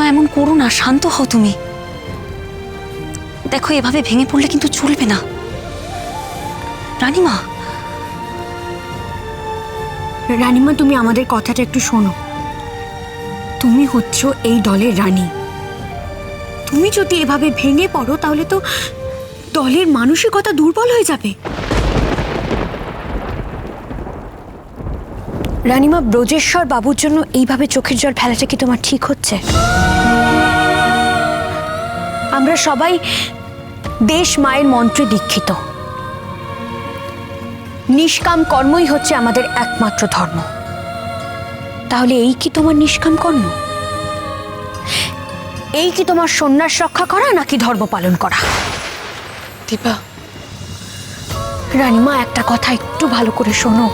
রানিমা এমন করো না, শান্ত হও তুমি। দেখো, এভাবে ভেঙে পড়লে কিন্তু চলবে না। রানীমা। রানীমা, তুমি আমাদের কথাটা একটু শোনো। তুমি হচ্ছ এই দলের রানী। তুমি যদি এভাবে ভেঙে পড়ো, তাহলে তো দলের মানসিকতা দুর্বল হয়ে যাবে। রানীমা, ব্রজেশ্বর বাবুর জন্য এইভাবে চোখের জল ফেলাটা কি তোমার ঠিক হচ্ছে? আমরা সবাই দেশ মায়ের মন্ত্রে দীক্ষিত। নিষ্কাম কর্মই হচ্ছে আমাদের একমাত্র ধর্ম। তাহলে এই কি তোমার নিষ্কাম কর্ম? এই কি তোমার সন্ন্যাস রক্ষা করা নাকি ধর্ম পালন করা? দীপা। রানীমা একটা কথা একটু ভালো করে শোনো।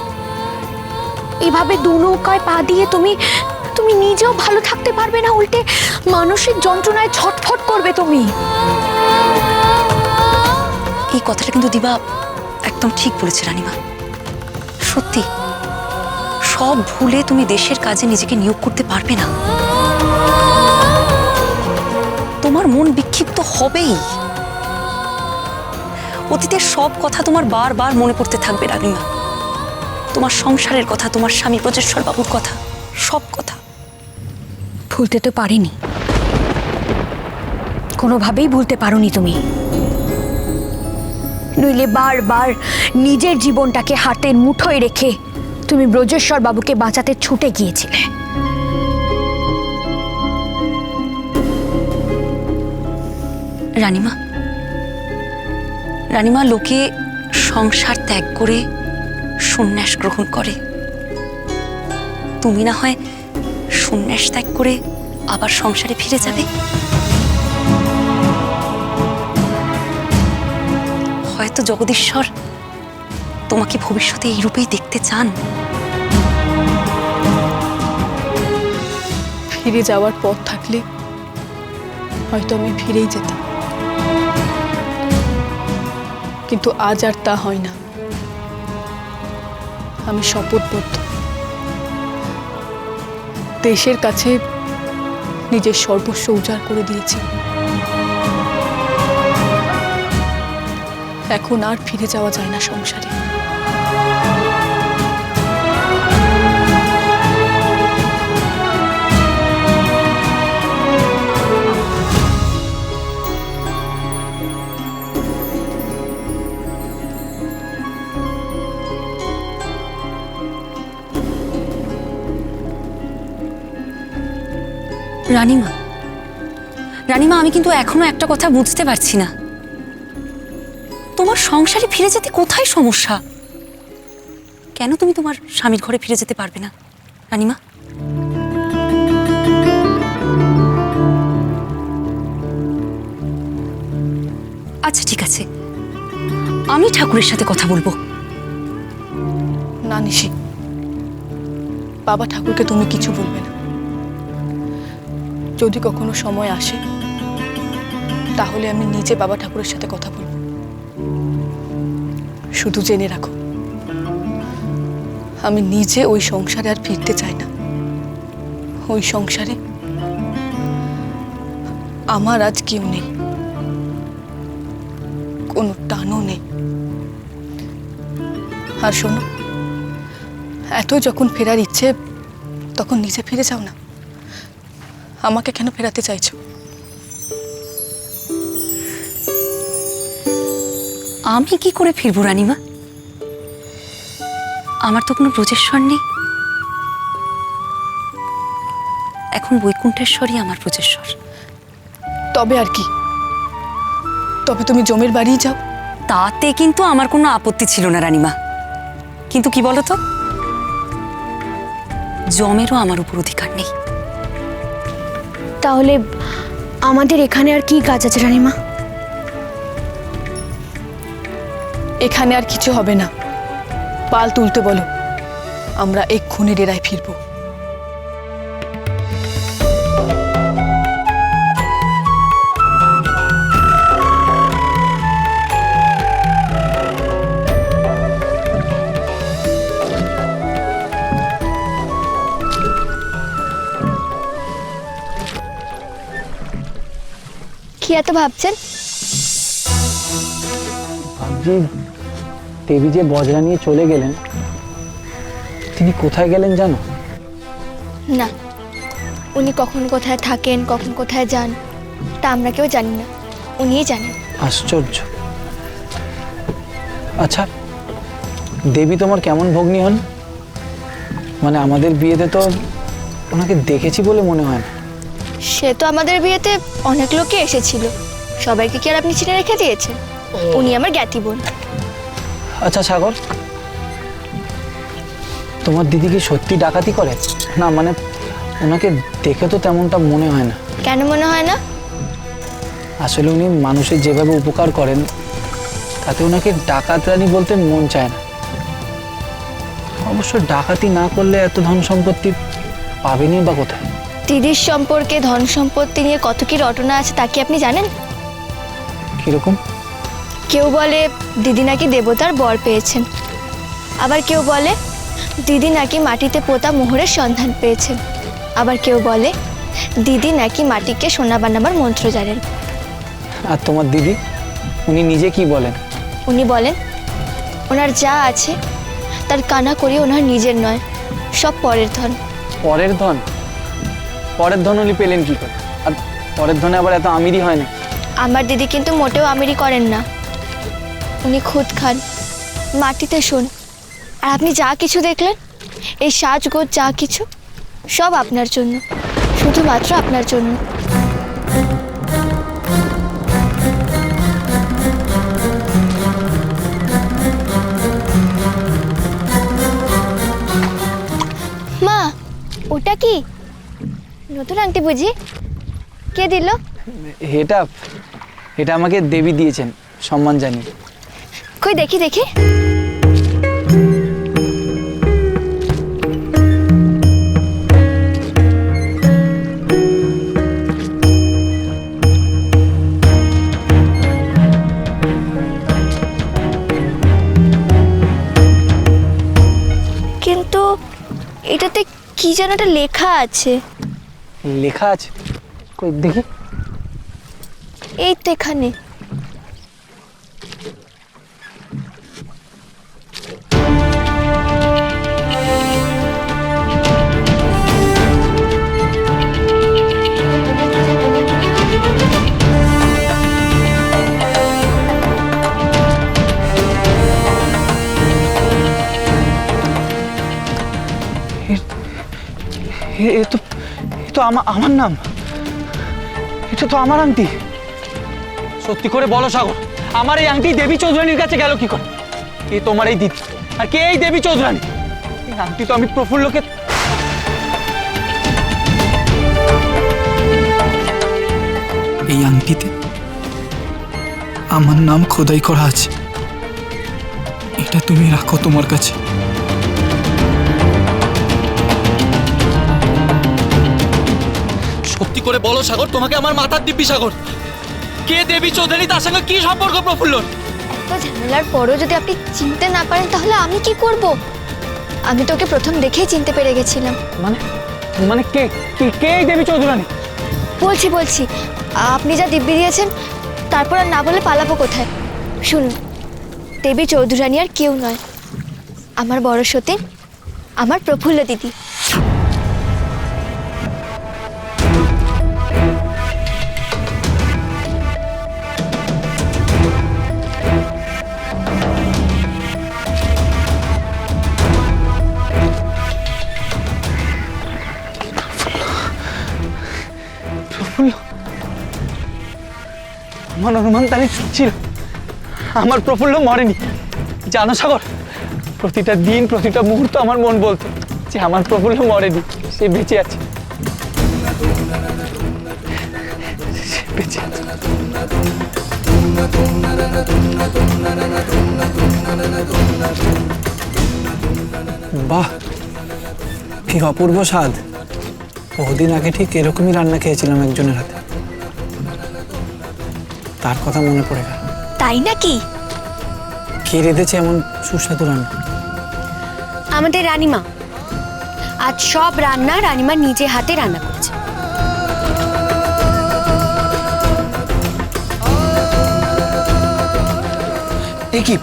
এভাবে দু নৌকায় পা দিয়ে তুমি তুমি নিজেও ভালো থাকতে পারবে না, উল্টে মানসিক যন্ত্রণায় ছটফট করবে তুমি। এই কথাটা কিন্তু দিবা একদম ঠিক বলেছে রানিমা। সত্যি, সব ভুলে তুমি দেশের কাজে নিজেকে নিয়োগ করতে পারবে না। তোমার মন বিক্ষিপ্ত হবেই। অতীতের সব কথা তোমার বারবার মনে পড়তে থাকবে রানিমা। তোমার সংসারের কথা, তোমার স্বামী প্রজেশ্বর বাবুর কথা, সব কথা। ভুলতে তো পারিনি। কোনোভাবেই ভুলতে পারোনি তুমি। নইলে বারবার নিজের জীবনটাকে হাতের মুঠোয় রেখে তুমি ব্রজেশ্বর বাবুকে বাঁচাতে ছুটে গিয়েছিলে। রানিমা রানিমা লোকে সংসার ত্যাগ করে সন্ন্যাস গ্রহণ করে। তুমি না হয় সন্ন্যাস ত্যাগ করে আবার সংসারে ফিরে যাবে? হয়তো জগদীশ্বর তোমাকে ভবিষ্যতে এই রূপেই দেখতে চান। ফিরে যাওয়ার পথ থাকলে হয়তো আমি ফিরেই যেতাম। কিন্তু আজ আর তা হয় না। আমি শপথবদ্ধ। দেশের কাছে নিজের সর্বস্ব উজাড় করে দিয়েছি। এখন আর ফিরে যাওয়া যায় না সংসারে। রানিমা। রানিমা, আমি কিন্তু এখনও একটা কথা বুঝতে পারছি না। তোমার সংসারে ফিরে যেতে কোথায় সমস্যা? কেন তুমি তোমার স্বামীর ঘরে ফিরে যেতে পারবে না, রানিমা? আচ্ছা ঠিক আছে। আমি ঠাকুরের সাথে কথা বলব। না নিশি, বাবা ঠাকুরকে তুমি কিছু বলবে না। যদি কখনো সময় আসে, তাহলে আমি নিজে বাবা ঠাকুরের সাথে কথা বলব। শুধু জেনে রাখো, আমি নিজে ওই সংসারে আর ফিরতে চাই না। ওই সংসারে আমার আজ কেউ নেই, কোনো টানও নেই। আর শোনো, এত যখন ফেরার ইচ্ছে, তখন নিজে ফিরে যাও না। আমাকে কেন ফেরাতে চাইছো? আমি কি করে ফিরবো রানিমা? আমার তো কোনো প্রচেশ্বর নেই। এখন বৈকুণ্ঠেশ্বরই আমার প্রচেশ্বর তবে আর কি? তবে তুমি জমির বাড়িই যাও। তাতে কিন্তু আমার কোনো আপত্তি ছিল না রানিমা। কিন্তু কি বলতো? জমেরও আমার উপর অধিকার নেই। তাহলে আমাদের এখানে আর কি কাজ আছে রানীমা? এখানে আর কিছু হবে না। পাল তুলতে বলো। আমরা এক্ষুনি ডেরায় ফিরবো। এত ভাবছেন? ভাবছি দেবী যে বজরা নিয়ে চলে গেলেন তিনি কোথায় গেলেন জানো? না উনি কখন কোথায় থাকেন কখন কোথায় যান তা আমরা কেউ জানি না। উনিই জানেন। আশ্চর্য। আচ্ছা দেবী তোমার কেমন ভগ্নী হন? মানে আমাদের বিয়েতে তো ওনাকে দেখেছি বলে মনে হয় না। সে তো আমাদের বিয়েতে অনেক লোকে এসেছিল। সবাইকে কি আর আপনি চিনে রেখে দিয়েছেন? উনি আমার জ্ঞাতি বোন। আচ্ছা সাগর। তোমার দিদি কি সত্যি ডাকাতি করে? না মানে ওনাকে দেখে তো তেমনটা মনে হয় না। কেন মনে হয় না? আসলে উনি মানুষের যেভাবে উপকার করেন তাতে ওনাকে ডাকাত রানী বলতে মন চায় না। অবশ্য ডাকাতি না করলে এত ধন সম্পত্তি পাবেনি বা কোথায়? দিদির সম্পর্কে ধন সম্পত্তি নিয়ে কত কি রটনা আছে তা কি আপনি জানেন? কীরকম? কেউ বলে দিদি নাকি দেবতার বর পেয়েছেন। আবার কেউ বলে দিদি নাকি মাটিতে পোতা মোহরের সন্ধান পেয়েছেন। আবার কেউ বলে দিদি নাকি মাটিকে সোনা বানাবার মন্ত্র জানেন। আর তোমার দিদি? উনি নিজে কি বলেন? উনি বলেন ওনার যা আছে তার কানা করি ওনার নিজের নয় সব পরের ধন। পরের ধন? পরের ধন পেলেন কি করে? আর পরের ধনে আবার এত আমিরি হয় না। আমার দিদি কিন্তু মোটেও আমিরি করেন না। উনি খুদ খান। মাটিতে শোন। আর আপনি যা কিছু দেখলেন, এই সাজগোজ যা কিছু, সব আপনার জন্য। শুধুমাত্র আপনার জন্য। নতুন আংটি বুঝি? কে দিল? এটা এটা আমাকে দেবী দিয়েছেন সম্মান জানিয়ে। কই দেখি দেখি। কিন্তু এটাতে কি যেন একটা লেখা আছে। লেখা আছে কই দেখি এই তো এখানে এ এ তো এ তো আমার আমার নাম। এটা তো আমার আংটি। সত্যি করে বলো সাগর। আমার এই আংটি দেবী চৌধুরানীর কাছে গেল কি করে? কে তোমার এই দিদি। আর কে এই দেবী চৌধুরানী? এই আংটি তো আমি প্রফুল্লকে এই আংটিতে আমার নাম খোদাই করা আছে। এটা তুমি রাখো তোমার কাছে। সত্যি করে বলো সাগর তোমাকে আমার মাথার দিব্যি সাগর। কে দেবী চৌধুরী তার সঙ্গে কি সম্পর্ক প্রফুল্লর এত ঝামেলার পরও যদি আপনি চিনতে না পারেন তাহলে আমি কি করব? আমি তোকে প্রথম দেখেই চিনতে পেরে গেছিলাম। মানে মানে কে কে কে এই দেবী চৌধুরানী? বলছি বলছি। আপনি যা দিব্যি দিয়েছেন তারপর আর না বলে পালাবো কোথায়? শুনুন দেবী চৌধুরানী আর কেউ নয়। আমার বড় সতীন আমার প্রফুল্ল দিদি। আমার অনুমান তাহলে ছিল। আমার প্রফুল্ল মরেনি। জানো সাগর, প্রতিটা দিন, প্রতিটা মুহূর্ত আমার মন বলতো যে আমার প্রফুল্ল মরেনি, সে বেঁচে আছে। সে বেঁচে আছে। বাহ, কি অপূর্ব স্বাদ। বহুদিন আগে ঠিক এরকমই রান্না খেয়েছিলাম একজনের হাতে। তার কথা মনে পড়ে গেল। তাই নাকি? কে রেঁধেছে এমন সুস্বাদু রান্না? আমাদের রানীমা। আজ সব রান্না রানীমা নিজে হাতে রান্না করেছে। কি?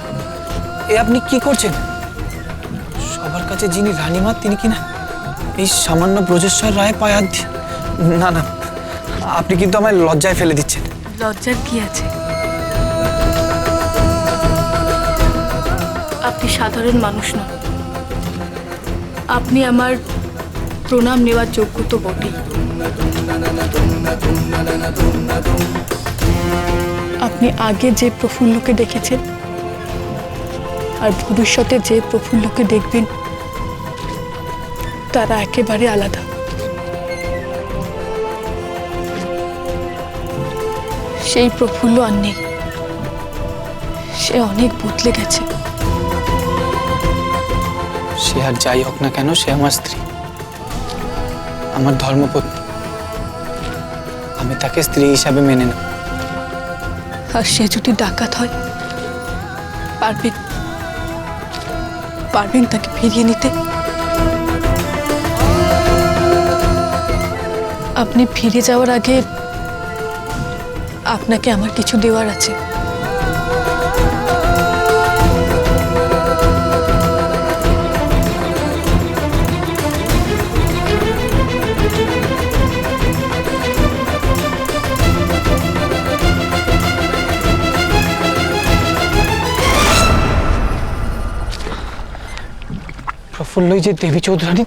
এ আপনি কি করছেন? সবার কাছে যিনি রানীমা তিনি কিনা এই সামান্য ব্রজেশ্বর রায় পায়াধি। না না আপনি কিন্তু আমায় লজ্জায় ফেলে দিচ্ছেন। লজ্জার কি আছে? আপনি সাধারণ মানুষ নন। আপনি আমার প্রণাম নেওয়ার যোগ্য তো বটেই। আপনি আগে যে প্রফুল্লকে দেখেছেন, আর ভবিষ্যতে যে প্রফুল্লকে দেখবেন, তারা একেবারে আলাদা। সেই প্রফুল্ল আর নেই সে অনেক বদলে গেছে। সে আর যাই হোক না কেন সে আমার স্ত্রী। আমার ধর্মপত্নী। আমি তাকে স্ত্রী হিসাবে মেনে নেব। আর সে যদি ডাকাত হয় পারবেন পারবেন তাকে ফিরিয়ে নিতে? আপনি ফিরে যাওয়ার আগে আপনাকে আমার কিছু দেওয়ার আছে। প্রফুল্লই যে দেবী চৌধুরানী,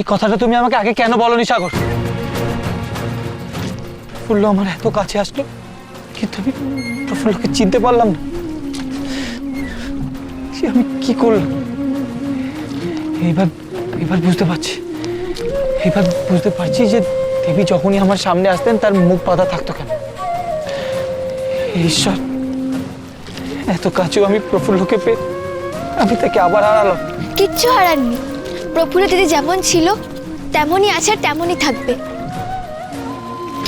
এই কথাটা তুমি আমাকে আগে কেন বলনি, সাগর? প্রফুল্ল আমার এত কাছে আসলো, কিন্তু আমি প্রফুল্লকে চিনতে পারলাম না। সে আমি কি করলাম? এইবার এবার বুঝতে পারছি। এবার বুঝতে পারছি যে দেবী যখনই আমার সামনে আসতেন, তার মুখ বাঁধা থাকতো কেন? ঈশ্বর, এত কাছেও আমি প্রফুল্লকে পেয়ে আমি তাকে আবার হারালাম। কিচ্ছু হারাননি। প্রফুল্ল দিদি যেমন ছিল, তেমনই আছে আর তেমনই থাকবে।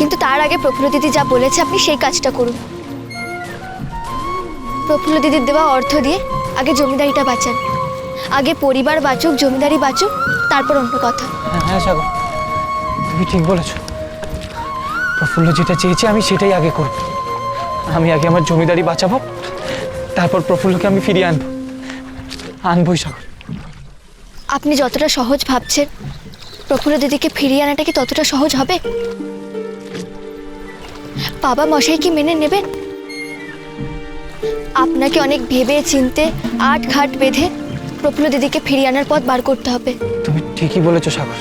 কিন্তু তার আগে প্রফুল্ল দিদি যা বলেছে আপনি সেই কাজটা করুন। প্রফুল্ল দিদির দেওয়া অর্থ দিয়ে আগে জমিদারিটা বাঁচান। আগে পরিবার বাঁচুক জমিদারি বাঁচুক তারপর অন্য কথা। হ্যাঁ হ্যাঁ সাগর। তুমি ঠিক বলেছ। প্রফুল্ল যেটা চেয়েছে আমি সেটাই আগে করব। আমি আগে আমার জমিদারি বাঁচাবো তারপর প্রফুল্লকে আমি ফিরিয়ে আনব। আনবই সাগর। আপনি যতটা সহজ ভাবছেন প্রফুল্ল দিদিকে ফিরিয়ে আনাটা কি ততটা সহজ হবে? বাবা মশাই কি মেনে নেবেন আপনাকে অনেক ভেবে চিনতে আট ঘাট বেঁধে প্রফুল্ল দিদিকে ফিরিয়ে আনার পথ বার করতে হবে। তুমি ঠিকই বলেছ সাগর।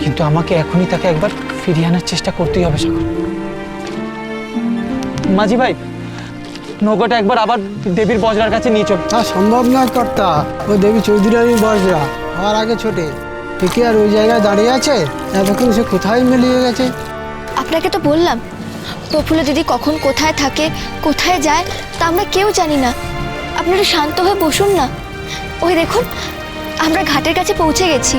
কিন্তু আমাকে এখনই তাকে একবার ফিরিয়ে আনার চেষ্টা করতেই হবে সাগর। মাঝি ভাই নৌকাটা একবার আবার দেবীর বজরার কাছে নিয়ে চল। তা সম্ভব নয় কর্তা। ও দেবী চৌধুরানী বজরা। আমার আগে ছোটে। টিকে আর ওই জায়গায় দাঁড়িয়ে আছে? এতক্ষণ সে কোথায় মিলিয়ে গেছে? আপনাকে তো বললাম, প্রফুল্ল দিদি কখন কোথায় থাকে, কোথায় যায়, তা আমরা কেউ জানি না। আপনারা শান্ত হয়ে বসুন না। ওই দেখুন, আমরা ঘাটের কাছে পৌঁছে গেছি।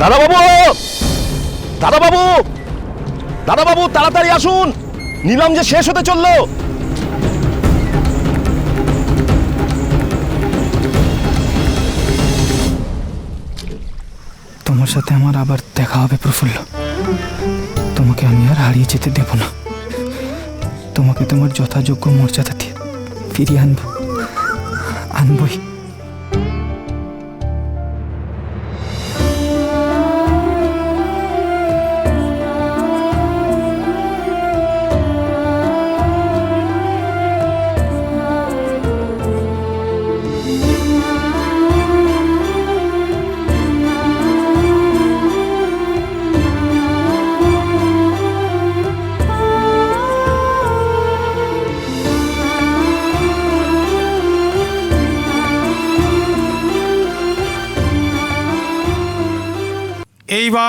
দাদা বাবু! দাদা বাবু! দাদা বাবু তাড়াতাড়ি আসুন। নিলাম যে শেষ হতে চলল। তোমার সাথে আমার আবার দেখা হবে প্রফুল্ল। তোমাকে আমি আর হারিয়ে যেতে দেব না। তোমাকে তোমার যথাযোগ্য মর্যাদা দিয়ে ফিরিয়ে আনব আনবই।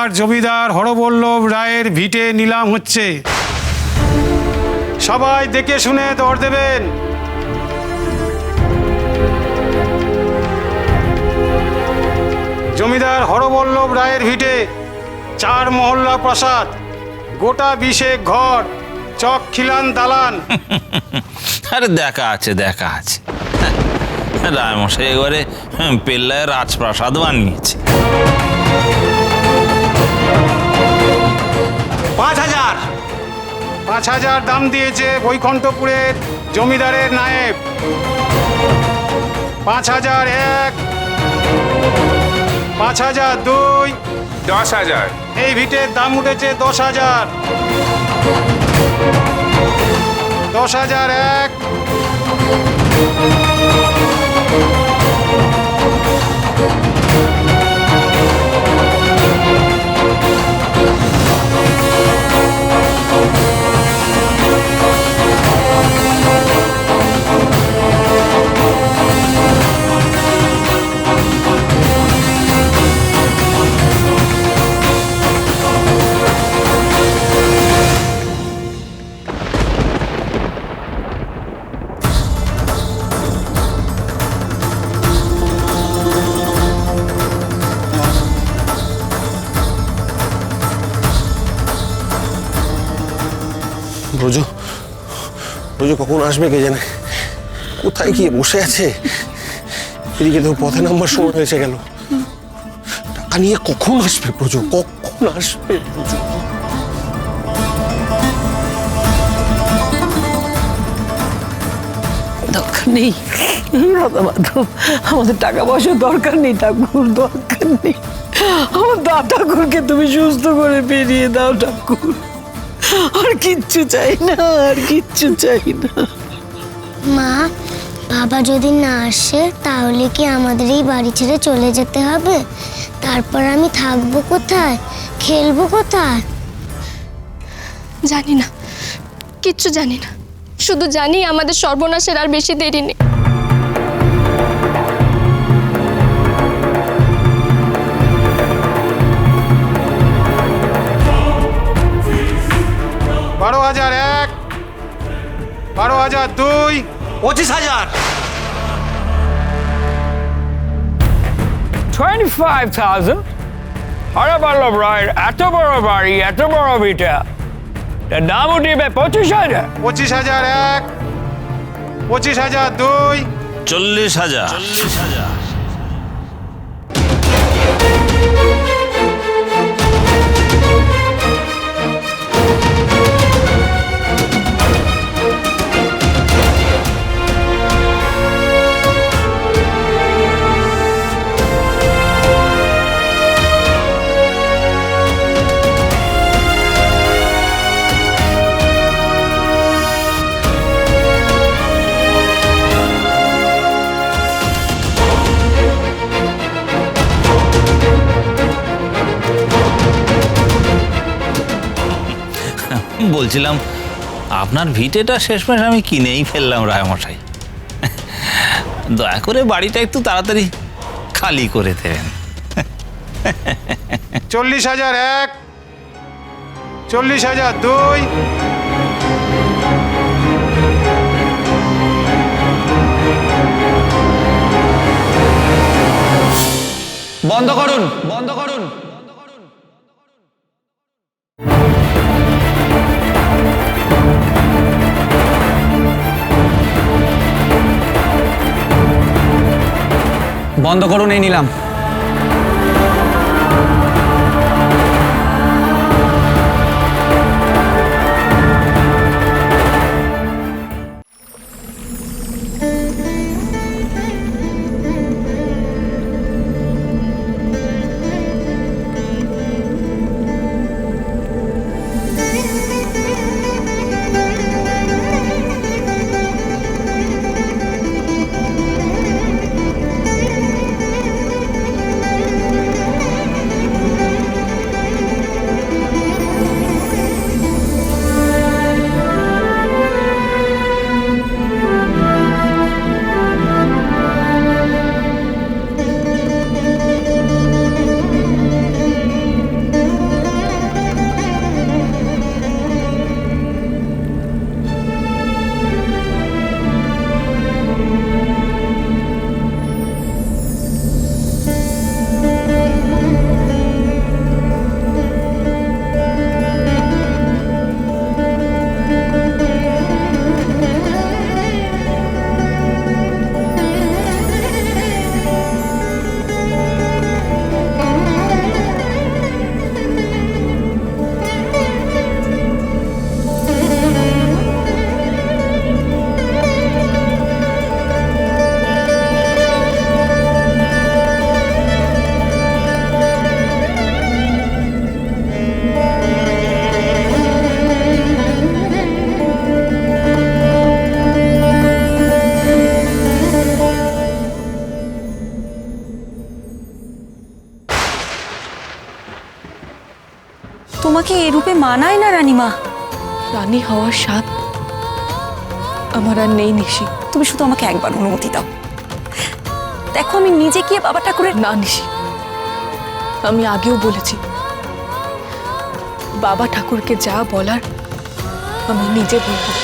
এইবার জমিদার হরবল্লভ রায়ের ভিটে নিলাম হচ্ছে। সবাই দেখে শুনে দর দেবেন। জমিদার হরবল্লভ রায়ের ভিটে চার মহল্লা প্রাসাদ, গোটা বিশেক ঘর, চক খিলান দালান। আরে দেখা আছে দেখা আছে। রায়মশাই এবারে পেল্লায় রাজপ্রাসাদ বানিয়েছে। পাঁচ হাজার। পাঁচ হাজার দাম দিয়েছে বৈকুণ্ঠপুরের জমিদারের নায়েব। পাঁচ হাজার এক পাঁচ হাজার দুই। দশ হাজার। এই ভিটের দাম উঠেছে দশ হাজার। দশ হাজার এক কখন আসবে কে জানে? কোথায় গিয়ে বসে আছে? এদিকে তো পথে নামবার সময় হয়েছে গেল। টাকা নিয়ে কখন আসবে ব্রজ কখন আসবে মাধব, আমাদের টাকা পয়সার দরকার নেই, ঠাকুর, দরকার নেই। আমার দা ঠাকুরকে তুমি সুস্থ করে বেরিয়ে দাও, ঠাকুর। আর কিচ্ছু চাই না আর কিচ্ছু চাই না। মা বাবা যদি না আসে তাহলে কি আমাদের এই বাড়ি ছেড়ে চলে যেতে হবে? তারপর আমি থাকব কোথায়? খেলব কোথায়? জানি না কিচ্ছু জানি না। শুধু জানি আমাদের সর্বনাশের আর বেশি দেরি নেই। হাজার এক বারো হাজার দুই। পঁচিশ হাজার। Twenty five thousand Hare Ballabh রায়ের এত বড় বাড়ি এত বড় ভিটা তার দাম উঠিবে পঁচিশ হাজার। পঁচিশ হাজার এক পঁচিশ হাজার দুই। চল্লিশ হাজার। বলছিলাম আপনার ভিটেটা শেষমেশ আমি কিনেই ফেললাম রায়মশাই। দয়া করে বাড়িটা একটু তাড়াতাড়ি খালি করে দেবেন। চল্লিশ হাজার এক চল্লিশ হাজার দুই। বন্ধ করুন। বন্ধ করুন বন্ধ করুন এই নিলাম। রূপে মানায় না রানীমা? রানী হওয়ার স্বাদ আমার আর নেই নিশি। তুমি শুধু আমাকে একবার অনুমতি দাও। দেখো আমি নিজে গিয়ে বাবা ঠাকুরের না নিশি আমি আগেও বলেছি বাবা ঠাকুরকে যা বলার আমি নিজে বলব।